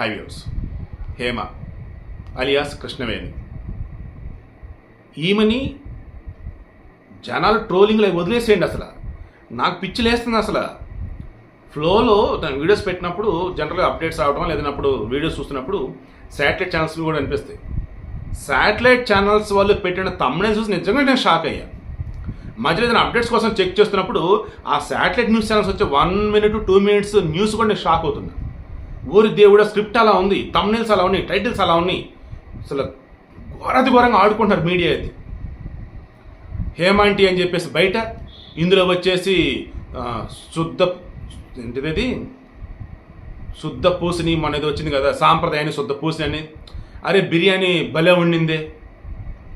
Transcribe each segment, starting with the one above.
Highways Hema alias Krishnaveni. ఈమెని జనాలు ట్రోలింగ్లో వదిలేసేయండి అసలు. నాకు పిచ్చి లేస్తుంది అసలు. ఫ్లోలో దాని వీడియోస్ పెట్టినప్పుడు జనరల్గా అప్డేట్స్ రావడం లేదన్నప్పుడు వీడియోస్ చూస్తున్నప్పుడు శాటిలైట్ ఛానల్స్ కూడా అనిపిస్తాయి. శాటిలైట్ ఛానల్స్ వాళ్ళు పెట్టిన తమ్ముడే చూసి నిజంగా నేను షాక్ అయ్యా. మధ్యలో ఏదైనా అప్డేట్స్ కోసం చెక్ చేస్తున్నప్పుడు ఆ శాటిలైట్ న్యూస్ ఛానల్స్ వచ్చే one minute two minutes news కూడా నేను షాక్ అవుతున్నాను ఊరి దేవుడ స్క్రిప్ట్ అలా ఉంది తమ్నేల్స్ అలా ఉన్నాయి టైటిల్స్ అలా ఉన్నాయి. అసలు ఘోరాతి ఘోరంగా ఆడుకుంటున్నారు మీడియా అయితే. హేమాంటి అని చెప్పేసి బయట ఇందులో వచ్చేసి శుద్ధ ఏంటిది శుద్ధ పూసిని మన వచ్చింది కదా సాంప్రదాయాన్ని శుద్ధ పూసిని అని. అరే బిర్యానీ భలే వండిందే.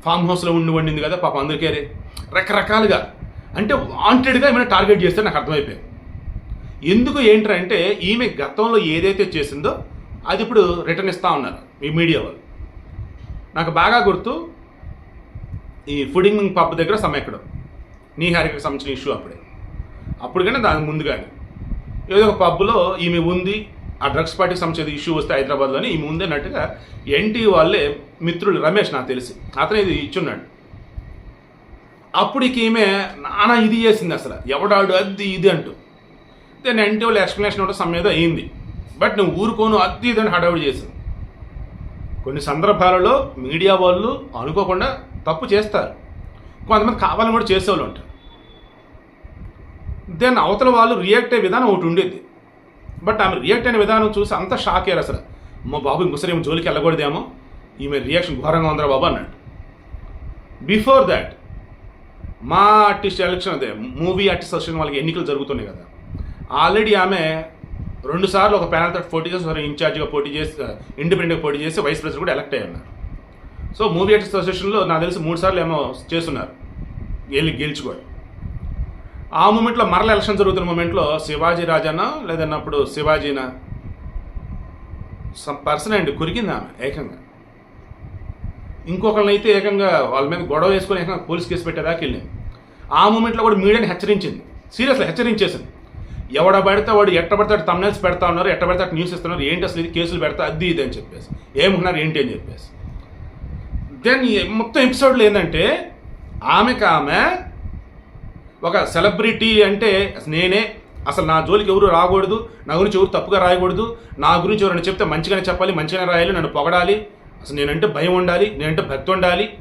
ఫామ్ హౌస్లో ఉండి వండింది కదా పాప అందరికీ అరే. రకరకాలుగా. అంటే వాంటెడ్గా ఏమైనా టార్గెట్ చేస్తే నాకు అర్థమైపోయింది. ఎందుకు ఏంటంటే అంటే ఈమె గతంలో ఏదైతే చేసిందో అది ఇప్పుడు రిటర్న్ ఇస్తా ఉన్నారు ఈ మీడియా వాళ్ళు. నాకు బాగా గుర్తు ఈ ఫుడింగ్ పబ్ దగ్గర సమ్మెక్కడం నీహారికకు సంబంధించిన ఇష్యూ అప్పుడే. అప్పుడు కానీ దాని ముందు కానీ ఏదో ఒక పబ్లో ఈమె ఉంది ఆ డ్రగ్స్ పార్టీకి సంబంధించిన ఇష్యూ వస్తే హైదరాబాద్లోని ఈమె ఉందన్నట్టుగా ఎన్టీ వాళ్ళే మిత్రులు రమేష్ నాకు తెలిసి అతను ఇది ఇచ్చున్నాడు. అప్పుడు ఈమె నానా ఇది చేసింది అసలు. ఎవడాడు అది ఇది అంటూ. దెన్ ఎన్టీ ఎక్స్ప్లెనేషన్ కూడా సమేదో అయింది బట్ నువ్వు ఊరుకోను అది ఇదని హడావిడి హడావుడి చేసింది. కొన్ని సందర్భాలలో మీడియా వాళ్ళు అనుకోకుండా తప్పు చేస్తారు. కొంతమంది కావాలని కూడా చేసేవాళ్ళు ఉంటారు. దెన్ అవతల వాళ్ళు రియాక్ట్ అయ్యే విధానం ఒకటి ఉండేది. బట్ ఆమె రియాక్ట్ అయిన విధానం చూసి అంత షాక్ అయ్యారు అసలు. మా బాబు ఇంకోసారి ఏమో జోలికి వెళ్ళకూడదేమో. ఈమె రియాక్షన్ ఘోరంగా ఉందిరా బాబు అన్నాడు. బిఫోర్ దాట్ మా ఆర్టిస్ట్ ఎలక్షన్ అదే మూవీ ఆర్టిస్ట్ అసోసియేషన్ వాళ్ళకి ఎన్నికలు జరుగుతున్నాయి కదా. ఆల్రెడీ ఆమె రెండుసార్లు ఒక ప్యానల్ తోటి పోటీ చేసి ఇన్ఛార్జ్గా పోటీ చేసి ఇండిపెండెంట్గా పోటీ చేసి వైస్ ప్రెసిడెంట్ కూడా ఎలక్ట్ అయ్యి ఉన్నారు సో మూవీ ఆర్టిస్ట్ అసోసియేషన్లో నాకు తెలిసి మూడు సార్లు ఏమో చేస్తున్నారు. గెలి గెలుచుకోవాలి ఆ మూమెంట్లో మరల ఎలక్షన్ జరుగుతున్న మూమెంట్లో శివాజీ రాజానా లేదన్నప్పుడు శివాజీనా సమ్ పర్సన్ అండి కురికింది ఆమె ఏకంగా. ఇంకొకళ్ళని అయితే ఏకంగా వాళ్ళ మీద గొడవ వేసుకొని ఏకంగా పోలీస్ కేసు పెట్టేదాకా వెళ్ళింది. ఆ మూమెంట్లో కూడా మీడియాని హెచ్చరించింది. సీరియస్లీ హెచ్చరించేసింది. ఎవడ పడితే వాడు ఎట్ట పడితే తమ్నైల్స్ పెడతా ఉన్నారు ఎట్ట పడితే న్యూస్ ఇస్తున్నారు ఏంటి అసలు ఇది కేసులు పెడతా అది ఇది అని చెప్పేసి. ఏమున్నారు ఏంటి అని చెప్పేసి. దెన్ మొత్తం ఎపిసోడ్లో ఏంటంటే ఆమెకు ఆమె ఒక సెలబ్రిటీ అంటే అసలు నేనే. అసలు నా జోలికి ఎవరు రాకూడదు నా గురించి ఎవరు తప్పుగా రాయకూడదు నా గురించి ఎవరైనా చెప్తే మంచిగానే చెప్పాలి మంచిగానే రాయాలి నన్ను పొగడాలి. అసలు నేనంటే భయం ఉండాలి నేనంటే భక్తి ఉండాలి.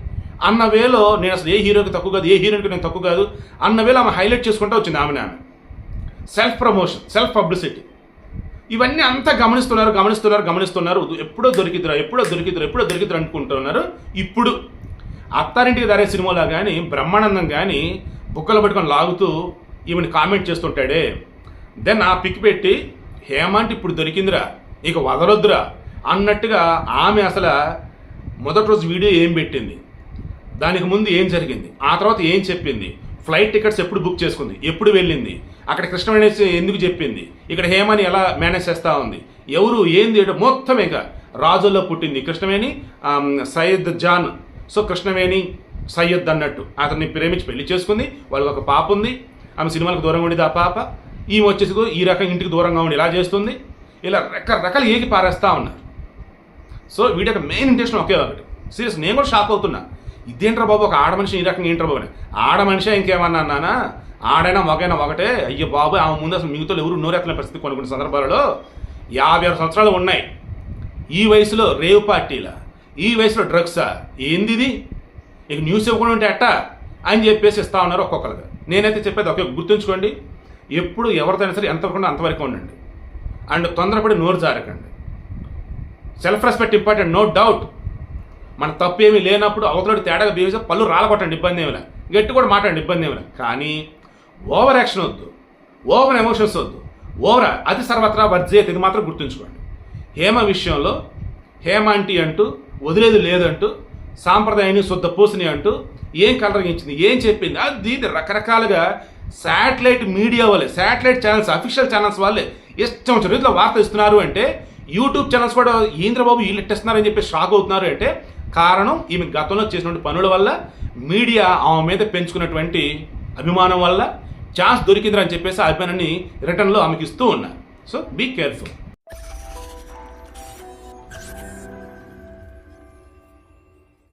అన్న వేలో నేను అసలు ఏ హీరోకి తక్కువ కాదు ఏ హీరోకి నేను తక్కువ కాదు. అన్న వేలో ఆమె హైలైట్ చేసుకుంటూ వచ్చింది ఆమె ఆమె. సెల్ఫ్ ప్రమోషన్ సెల్ఫ్ పబ్లిసిటీ ఇవన్నీ అంతా గమనిస్తున్నారు గమనిస్తున్నారు గమనిస్తున్నారు. ఎప్పుడో దొరికిద్దిరా ఎప్పుడో దొరికిద్దిరా ఎప్పుడో దొరికిద్దిరా అనుకుంటున్నారు. ఇప్పుడు అత్తారింటికి దారే సినిమాలో కానీ బ్రహ్మానందం కానీ బుక్కలు పట్టుకొని లాగుతూ ఈమెను కామెంట్ చేస్తుంటాడే. దెన్ ఆ పిక్ పెట్టి హేమంత్ ఇప్పుడు దొరికిందిరా ఇక వదలొద్దురా అన్నట్టుగా ఆమె అసలు మొదటి రోజు వీడియో ఏం పెట్టింది. దానికి ముందు ఏం జరిగింది? ఆ తర్వాత ఏం చెప్పింది? ఫ్లైట్ టికెట్స్ ఎప్పుడు బుక్ చేసుకుంది? ఎప్పుడు వెళ్ళింది? అక్కడ కృష్ణవేణి ఎందుకు చెప్పింది? ఇక్కడ హేమని ఎలా మేనేజ్ చేస్తూ ఉంది? ఎవరు ఏంది ఏంటో మొత్తం ఇక రాజుల్లో పుట్టింది కృష్ణవేణి సయ్యద్ జాన్. సో కృష్ణవేణి సయ్యద్ అన్నట్టు. అతన్ని ప్రేమించి పెళ్ళి చేసుకుంది వాళ్ళకి ఒక పాప ఉంది. ఆమె సినిమాలకు దూరంగా ఉండేది ఆ పాప. ఈమె వచ్చేసి ఈ రకం ఇంటికి దూరంగా ఉండి ఇలా చేస్తుంది. ఇలా రకరకాలు ఏకి పారేస్తూ ఉన్నారు. సో వీటి యొక్క మెయిన్ ఇంటెన్షన్ ఒకే ఒకటి. సీరియస్ నేను కూడా షాక్ అవుతున్నా. ఇదేంట్రా బాబు ఒక ఆడ మనిషి ఈ రకంగా ఏంట్రా బాబు ఆడ మనిషి ఇంకేమన్నా అన్నానా? ఆడైనా మగైనా ఒకటే. అయ్యో బాబు ఆమె ముందు అసలు మిగతా ఎవరు నోరెత్తన పరిస్థితి కొన్ని కొన్ని సందర్భాలలో యాభై ఆరు సంవత్సరాలు ఉన్నాయి. ఈ వయసులో రేవ్ పార్టీల? ఈ వయసులో డ్రగ్సా? ఏందిది ఇక న్యూస్ ఇవ్వకుండా ఉంటే అట్ట అని చెప్పేసి ఇస్తా ఉన్నారు ఒక్కొక్కరుగా నేనైతే చెప్పేది ఒకే గుర్తుంచుకోండి. ఎప్పుడు ఎవరితోనైనా సరే ఎంతవరకు అంతవరకు ఉండండి. అండ్ తొందరపడి నోరు జారకండి. Self respect important no doubt. మన తప్పు ఏమీ లేనప్పుడు అవతలడు తేడాగా బిహేవ్ పళ్ళు రాలగొట్టండి ఇబ్బంది ఏమిలా గట్టి కూడా మాట్లాడండి ఇబ్బంది ఏమిలా కానీ ఓవర్ యాక్షన్ వద్దు. ఓవర్ ఎమోషన్స్ వద్దు. ఓవర్ అతి సర్వత్రా వర్జేత్ ఇది మాత్రం గుర్తుంచుకోండి. హేమ విషయంలో హేమాంటి అంటూ వదిలేదు లేదంటూ సాంప్రదాయాన్ని శుద్ధ పూసని అంటూ ఏం కలరగించింది ఏం చెప్పింది అది ఇది రకరకాలుగా శాటిలైట్ మీడియా వాళ్ళే శాటిలైట్ ఛానల్స్ అఫీషియల్ ఛానల్స్ వాళ్ళే. ఇష్టం వచ్చిన రీతిలో వార్త ఇస్తున్నారు అంటే యూట్యూబ్ ఛానల్స్ కూడా ఈంద్రబాబు వీళ్ళు ఇట్టేస్తున్నారని చెప్పి షాక్ అవుతున్నారు అంటే కారణం ఈమె గతంలో చేసినటువంటి పనుల వల్ల మీడియా ఆమె మీద పెంచుకున్నటువంటి అభిమానం వల్ల ఛాన్స్ దొరికిందని చెప్పేసి ఆ అభిమానాన్ని రిటర్న్లో ఆమెకి ఇస్తూ ఉన్నారు. So be careful